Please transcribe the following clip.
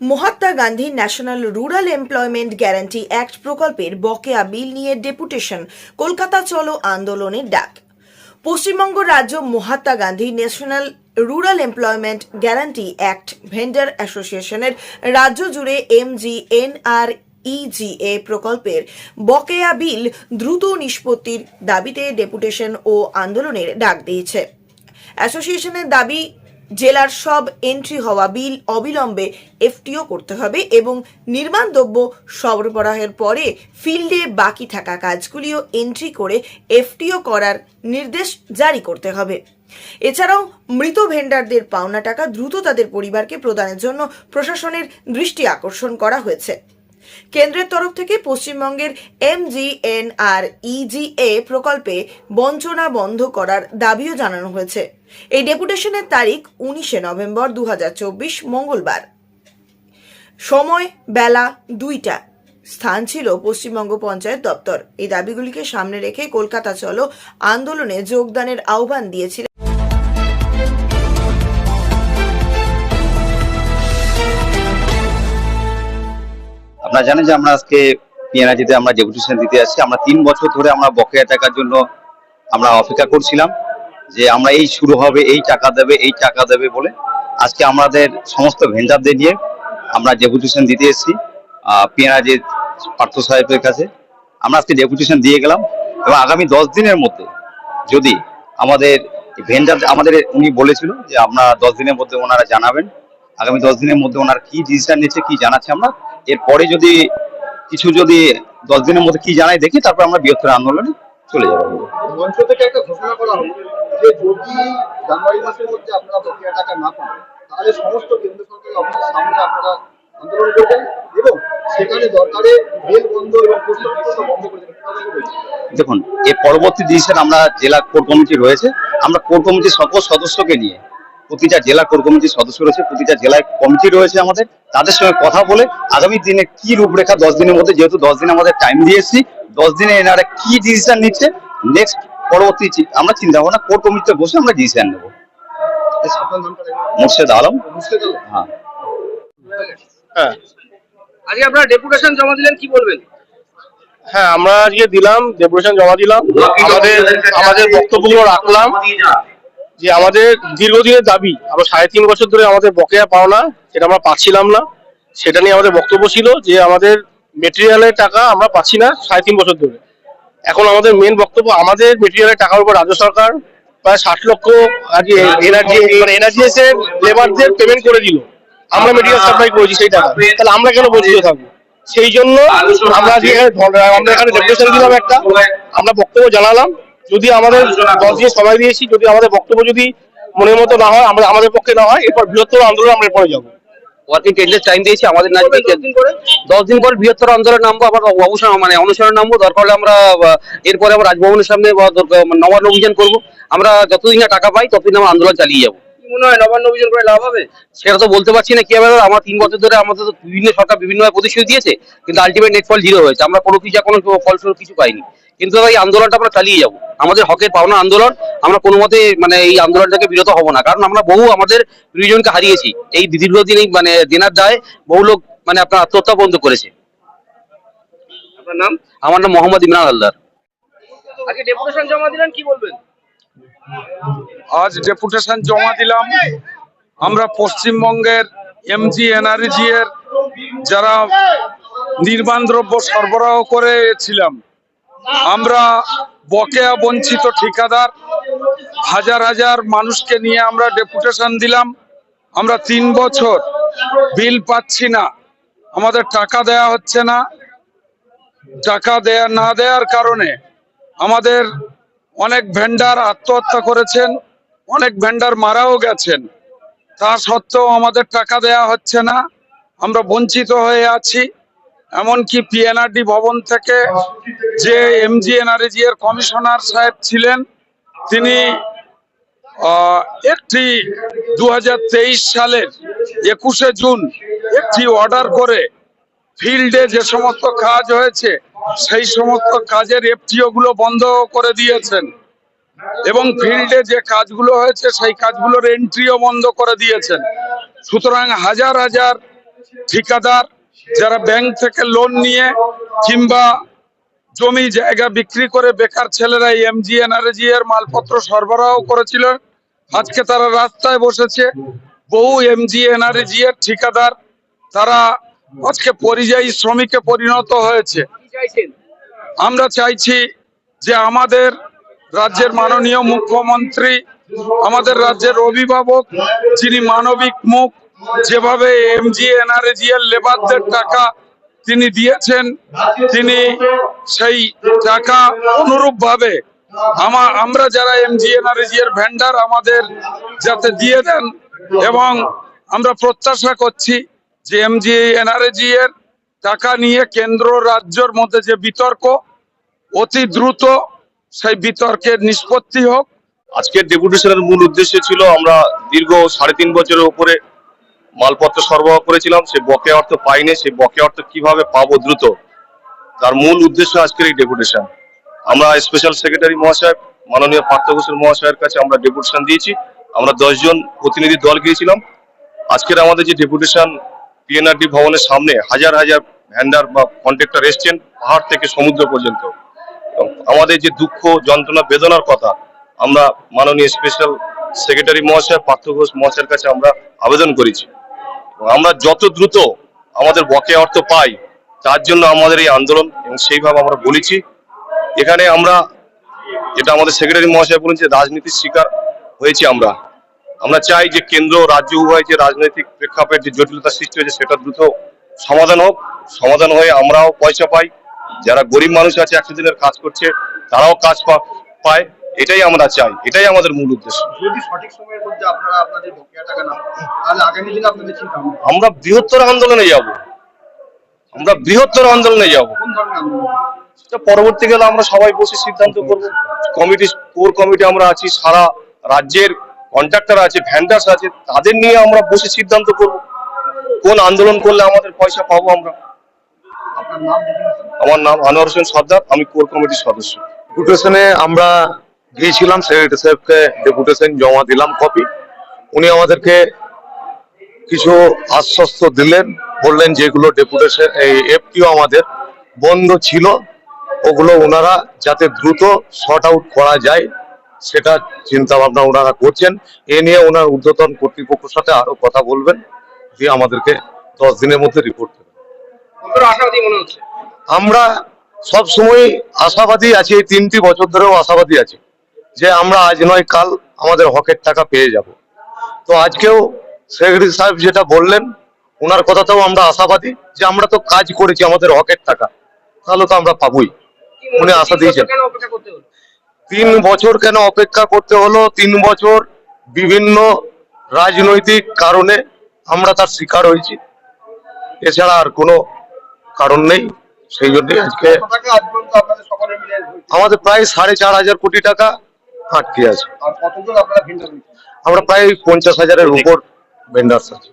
Mahatma Gandhi national rural employment guarantee act প্রকল্পের বকেয়া বিল নিয়ে ডেপুটেশন, কলকাতা চলো আন্দোলনের ডাক। পশ্চিমবঙ্গ রাজ্য Mahatma Gandhi National Rural Employment Guarantee Act vendor অ্যাসোসিয়েশনের রাজ্য জুড়ে এমজিএনআর ইজিএ প্রকল্পের বকেয়া বিল দ্রুত নিষ্পত্তির দাবিতে ডেপুটেশন ও আন্দোলনের ডাক দিয়েছে। অ্যাসোসিয়েশনের দাবি জেলার সব এন্ট্রি হওয়া বিল অবিলম্বে এফটিও করতে হবে এবং নির্মাণ দ্রব্য সরবরাহের পরে ফিল্ডে বাকি থাকা কাজগুলিও এন্ট্রি করে এফটিও করার নির্দেশ জারি করতে হবে। এছাড়াও মৃত ভেন্ডারদের পাওনা টাকা দ্রুত তাদের পরিবারকে প্রদানের জন্য প্রশাসনের দৃষ্টি আকর্ষণ করা হয়েছে। কেন্দ্রের তরফ থেকে পশ্চিমবঙ্গের এমজিএনআর ইজিএ প্রকল্পে বঞ্চনা বন্ধ করার দাবিও জানানো হয়েছে। এই ডেপুটেশনের তারিখ উনিশে নভেম্বর দু হাজার চব্বিশ মঙ্গলবার। সময় বেলা দুইটা। স্থান ছিল পশ্চিমবঙ্গ পঞ্চায়েত দপ্তর। এই দাবিগুলিকে সামনে রেখে কলকাতা চলো আন্দোলনে যোগদানের আহ্বান দিয়েছিলেন আপনারা জানেন যে আমরা আজকে পিএনআইজিতে আমরা ডেপুটেশন দিতে আসছি আমরা তিন বছর ধরে আমরা বকেয়া টাকার জন্য আমরা অপেক্ষা করছিলাম যে আমরা এই শুরু হবে, এই টাকা দেবে, এই টাকা দেবে বলে। আজকে আমাদের সমস্ত ভেন্ডারদের নিয়ে আমরা ডেপুটেশন দিতে এসেছি পিএনআইজির পার্থ সাহেবের কাছে। আমরা আজকে ডেপুটেশন দিয়ে গেলাম এবং আগামী দশ দিনের মধ্যে যদি আমাদের ভেন্ডার, আমাদের উনি বলেছিল যে আমরা দশ দিনের মধ্যে ওনারা জানাবেন আগামী দশ দিনের মধ্যে ওনার কি ডিসিশন নিচ্ছে কি জানাচ্ছে আমরা। এরপরে যদি কিছু যদি দশ দিনের মধ্যে কি জানাই দেখি তারপর আমরা বৃহত্তর আন্দোলনে চলে যাব। মঞ্চ থেকে একটা ঘোষণা করা হলো যে যদি জানুয়ারি মাসের মধ্যে আপনারা বকেয়া টাকা না পান তাহলে সমস্ত কেন্দ্র সরকারি অফিসের সামনে আপনারা আন্দোলন করবেন এবং সেখানে দরকারে রেল বন্ধ এবং পোস্ট বন্ধ করে দেবেন। কথা কি বলছেন? দেখুন এর পরবর্তী ডিসিশন আমরা জেলা কোর কমিটি রয়েছে। আমরা কোর কমিটির সকল সদস্যকে নিয়ে প্রতিটা জেলা কোর কমিটির সদস্য রয়েছে প্রতিটা জেলায় কমিটি রয়েছে আমাদের। তাদের সঙ্গে কথা বলে আগামী দিনে কি রূপরেখা দশ দিনের মধ্যে যেহেতু দশ দিন আমাদের টাইম দিয়েছি দশ দিনে এনারা কি ডিসিশন নিচ্ছে নেক্সট পরবর্তী চি- আমরা চিন্তা ভাবনা কোর কমিটিতে বসে আমরা ডিসিশন নেব। মুর্শেদ আলম। আলম। হ্যাঁ। হ্যাঁ। আজকে আপনারা ডেপুটেশন জমা দিলেন কি বলবেন? হ্যাঁ আমরা আজকে দিলাম ডেপুটেশন জমা দিলাম। আমাদের আমাদের বক্তব্যগুলো রাখলাম। যে আমাদের দীর্ঘদিনের দাবি, আমরা সাড়ে তিন বছর ধরে আমাদের বকেয়া পাওনা, সেটা আমরা পাচ্ছিলাম না। সেটা নিয়ে আমাদের বক্তব্য ছিল যে আমাদের মেটেরিয়ালের টাকা আমরা পাচ্ছি না সাড়ে তিন বছর ধরে। এখন আমাদের মেন বক্তব্য, আমাদের মেটেরিয়ালের টাকার উপর রাজ্য সরকার প্রায় ষাট লক্ষ আজকে এনার্জি মানে এনার্জিএস এর লেবারদের পেমেন্ট করে দিল। আমরা মেটেরিয়াল সাপ্লাই করেছি সেই টাকা। তাহলে আমরা কেন বঞ্চিত থাকব? সেই জন্য আমরা আমরা এখানে ডেপুটেশন দিলাম একটা। আমরা বক্তব্য জানালাম। যদি আমাদের দশ দিন সময় দিয়েছি যদি আমাদের বক্তব্য যদি মনের মতো না হয় আমরা আমাদের পক্ষে না হয় এরপর বৃহত্তর আন্দোলন আমরা এরপরে যাব। ওয়ার্কিং টেন্ডের টাইম দিয়েছি আমাদের না দশ দিন পর বৃহত্তর আন্দোলন নামবো আবার অবসর মানে অনুসরণ নামবো দরকার হলে আমরা এরপরে আমরা রাজভবনের সামনে বা দরকার- মানে নবান্ন অভিযান করব। আমরা যতদিন না টাকা পাই ততদিন আমরা আন্দোলন চালিয়ে যাব। মনে হয় নবান্ন অভিযান করে লাভ হবে? সেটা তো বলতে পারছি না কি হবে? আমার তিন বছর ধরে আমাদের তো বিভিন্ন সরকার বিভিন্নভাবে প্রতিশ্রুতি দিয়েছে কিন্তু আলটিমেট নেট ফল জিরো হয়েছে। আমরা কোনো কিছু কোনো ফলস্বরূপ কিছু পাইনি। কিন্তু এই আন্দোলনটা আমরা চালিয়ে যাব। আমাদের হকের পাওনা আন্দোলন আমরা কোনো মতে মানে এই আন্দোলনটাকে বিরত হব না। কারণ আমরা বহু আমাদের প্রিয়জনকে হারিয়েছি। এই দীর্ঘদিন এই মানে দেনার দায় বহু লোক মানে আপনার আত্মহত্যা বন্ধ করেছে। আপনার নাম? আমার নাম মোহাম্মদ ইমরান হালদার। আজকে ডেপুটেশন জমা দিলেন কি বলবেন? আজ ডেপুটেশন জমা দিলাম। আমরা পশ্চিমবঙ্গের এমজি এনআরজি এর যারা নির্মাণ দ্রব্য সরবরাহ করেছিলাম আমরা বকেয়া বঞ্চিত ঠিকাদার। হাজার হাজার মানুষকে নিয়ে আমরা ডেপুটেশন দিলাম। আমরা তিন বছর বিল পাচ্ছি না। আমাদের টাকা দেয়া হচ্ছে না। টাকা দেয়া না দেওয়ার কারণে আমাদের অনেক ভেন্ডার আত্মহত্যা করেছেন, অনেক ভেন্ডার মারাও গেছেন। তা সত্ত্বেও আমাদের টাকা দেয়া হচ্ছে না। আমরা বঞ্চিত হয়ে আছি। এমনকি পিএনআরডি ভবন থেকে যে এমজিএনআরজি এর কমিশনার সাহেব ছিলেন, তিনি একটি দু সালের একুশে জুন একটি অর্ডার করে ফিল্ডে যে সমস্ত কাজ হয়েছে, সেই সমস্ত কাজের এফটিও গুলো বন্ধ করে দিয়েছেন এবং ফিল্ডে যে কাজগুলো হয়েছে, সেই কাজগুলোর এন্ট্রিও বন্ধ করে দিয়েছেন। সুতরাং হাজার হাজার ঠিকাদার যারা ব্যাংক থেকে লোন নিয়ে কিংবা জমি জায়গা বিক্রি করে বেকার ছেলেরা এমজি এনআরজি এর মালপত্র সরবরাহ করেছিল, আজকে তারা রাস্তায় বসেছে। বহু এমজি এনআরজি এর ঠিকাদার, তারা আজকে পরিযায়ী শ্রমিকে পরিণত হয়েছে। আমরা চাইছি যে আমাদের রাজ্যের মাননীয় মুখ্যমন্ত্রী, আমাদের রাজ্যের অভিভাবক, যিনি মানবিক মুখ যেভাবে এমজি এনআরজি এর লেবারদের টাকা তিনি দিয়েছেন, তিনি সেই টাকা অনুরূপ ভাবে আমরা যারা এমজি এনআরজি এর ভেন্ডার আমাদের যাতে দিয়ে দেন এবং আমরা প্রত্যাশা করছি যে এমজি এনআরজি এর টাকা নিয়ে কেন্দ্র রাজ্যর মধ্যে যে বিতর্ক, অতি দ্রুত সেই বিতর্কের নিষ্পত্তি হোক। আজকের ডেপুটেশনের মূল উদ্দেশ্য ছিল আমরা দীর্ঘ সাড়ে তিন বছরের উপরে মালপত্র সরবরাহ করেছিলাম, সে বকেয়া অর্থ পাইনি সেই বকেয়া অর্থ কীভাবে পাবো দ্রুত? তার মূল উদ্দেশ্য আজকের এই ডেপুটেশন। আমরা স্পেশাল সেক্রেটারি মহাশয়, মাননীয় পার্থ ঘোষের মহাশয়ের কাছে আমরা ডেপুটেশন দিয়েছি। আমরা দশজন প্রতিনিধি দল গিয়েছিলাম। আজকের আমাদের যে ডেপুটেশন পিএনআরডি ভবনের সামনে হাজার হাজার ভ্যান্ডার বা কন্ট্রাক্টর এসছেন পাহাড় থেকে সমুদ্র পর্যন্ত। আমাদের যে দুঃখ, যন্ত্রণা, বেদনার কথা, আমরা মাননীয় স্পেশাল সেক্রেটারি মহাশয়, পার্থ ঘোষ মহাশয়ের কাছে আমরা আবেদন করেছি। আমরা যত দ্রুত আমাদের বকেয়া অর্থ পাই, তার জন্য আমাদের এই আন্দোলন এবং সেইভাবে আমরা বলেছি। এখানে আমরা যেটা আমাদের সেক্রেটারি মহাশয় বলেন যে রাজনীতির শিকার হয়েছি আমরা। আমরা চাই যে কেন্দ্র, রাজ্য উভয় যে রাজনৈতিক প্রেক্ষাপটের যে জটিলতা সৃষ্টি হয়েছে, সেটা দ্রুত সমাধান হোক। সমাধান হয়ে আমরাও পয়সা পাই। যারা গরিব মানুষ আছে, একশো দিনের কাজ করছে, তারাও কাজ পায়। এটাই আমরা চাই এটাই আমাদের মূল উদ্দেশ্য। যদি সঠিক সময়ের মধ্যে আপনারা আপনাদের বকেয়া টাকা না পান, তাহলে আগামী দিনে আপনাদের চিন্তা হবে আমরা বৃহত্তর আন্দোলনে যাব। আমরা বৃহত্তর আন্দোলনে যাব। কোন ধরনের আন্দোলন? সেটা পরবর্তীকালে আমরা সবাই বসে সিদ্ধান্ত করব। কমিটি কোর কমিটি আমরা আছি সারা রাজ্যের কন্ট্রাক্টর আছে ভ্যান্ডার্স আছে তাদের নিয়ে আমরা বসে সিদ্ধান্ত করব। কোন আন্দোলন করলে আমাদের পয়সা পাবো আমরা? আমার নাম আনোয়ার হোসেন সর্দার আমি কোর কমিটির সদস্য। আমরা গিয়েছিলাম সেক্রেটারি সাহেবকে ডেপুটেশন জমা দিলাম কপি। উনি আমাদেরকে কিছু আশ্বস্ত দিলেন বললেন যেগুলো ডেপুটেশন এই এফটিও আমাদের বন্ধ ছিল ওগুলো ওনারা যাতে দ্রুত শর্ট আউট করা যায় সেটা চিন্তা ভাবনা ওনারা করছেন। এ নিয়ে ওনার ঊর্ধ্বতন কর্তৃপক্ষের সাথে আরও কথা বলবেন দিয়ে আমাদেরকে দশ দিনের মধ্যে রিপোর্ট দেবেন। আমরা সব সময় আশাবাদী আছি এই তিনটি বছর ধরেও আশাবাদী আছি। যে আমরা আজ নয় কাল আমাদের হকের টাকা পেয়ে যাব। তো আজকেও সেক্রেটারি সাহেব যেটা বললেন ওনার কথাতেও আমরা আশাবাদী যে আমরা তো কাজ করেছি আমাদের হকের টাকা তাহলে তো আমরা পাবোই। উনি আশা দিয়েছেন। তিন বছর কেন অপেক্ষা করতে হলো? তিন বছর বিভিন্ন রাজনৈতিক কারণে আমরা তার শিকার হয়েছি। এছাড়া আর কোনো কারণ নেই। সেই জন্যই আজকে? আমাদের প্রায় সাড়ে চার হাজার কোটি টাকা আটকে আছে। আমরা প্রায় পঞ্চাশ হাজারের উপর ভেন্ডার্স আছে।